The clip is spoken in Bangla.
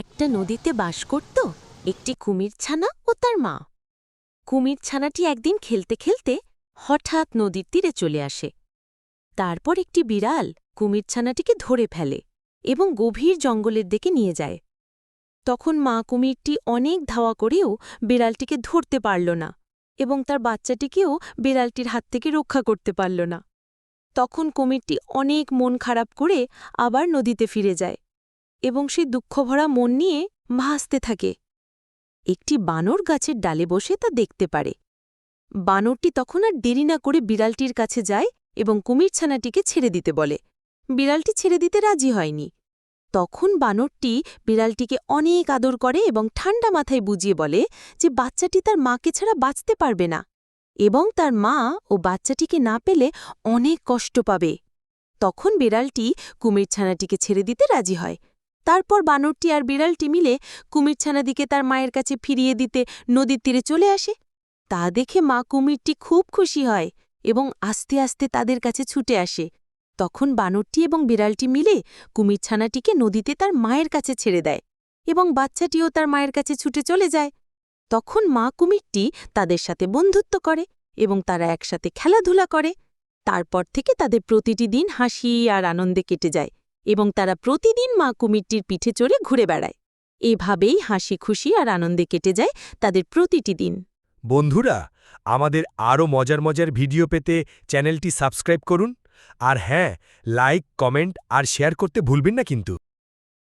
একটা নদীতে বাস করত একটি কুমির ছানা ও তার মা। কুমির ছানাটি একদিন খেলতে খেলতে হঠাৎ নদীর তীরে চলে আসে। তারপর একটি বিড়াল কুমির ছানাটিকে ধরে ফেলে এবং গভীর জঙ্গলের দিকে নিয়ে যায়। তখন মা কুমিরটি অনেক ধাওয়া করেও বিড়ালটিকে ধরতে পারল না এবং তার বাচ্চাটিকেও বিড়ালটির হাত থেকে রক্ষা করতে পারল না। তখন কুমিরটি অনেক মন খারাপ করে আবার নদীতে ফিরে যায়। এবং সে দুঃখভরা মন নিয়ে ভাসতে থাকে। একটি বানর গাছের ডালে বসে তা দেখতে পারে। বানরটি তখন আর দেরি না করে বিড়ালটির কাছে যায় এবং কুমিরছানাটিকে ছেড়ে দিতে বলে। বিড়ালটি ছেড়ে দিতে রাজি হয়নি। তখন বানরটি বিড়ালটিকে অনেক আদর করে এবং ঠান্ডা মাথায় বুঝিয়ে বলে যে বাচ্চাটি তার মাকে ছাড়া বাঁচতে পারবে না এবং তার মা ও বাচ্চাটিকে না পেলে অনেক কষ্ট পাবে। তখন বিড়ালটি কুমিরছানাটিকে ছেড়ে দিতে রাজি হয়। তারপর বানরটি আর বিড়ালটি মিলে কুমিরছানাদিকে তার মায়ের কাছে ফিরিয়ে দিতে নদীর তীরে চলে আসে। তা দেখে মা কুমিরটি খুব খুশি হয় এবং আস্তে আস্তে তাদের কাছে ছুটে আসে। তখন বানরটি এবং বিড়ালটি মিলে কুমিরছানাটিকে নদীতে তার মায়ের কাছে ছেড়ে দেয় এবং বাচ্চাটিও তার মায়ের কাছে ছুটে চলে যায়। তখন মা কুমিরটি তাদের সাথে বন্ধুত্ব করে এবং তারা একসাথে খেলাধুলা করে। তারপর থেকে তাদের প্রতিটি দিন হাসি আর আনন্দে কেটে যায়। এবং তারা প্রতিদিন মা কুমিরটির পিঠে চড়ে ঘুরে বেড়ায়। এভাবেই হাসি খুশি আর আনন্দে কেটে যায় তাদের প্রতিটি দিন। বন্ধুরা, আমাদের আরও মজার মজার ভিডিও পেতে চ্যানেলটি সাবস্ক্রাইব করুন। আর হ্যাঁ লাইক, কমেন্ট আর শেয়ার করতে ভুলবেন না কিন্তু।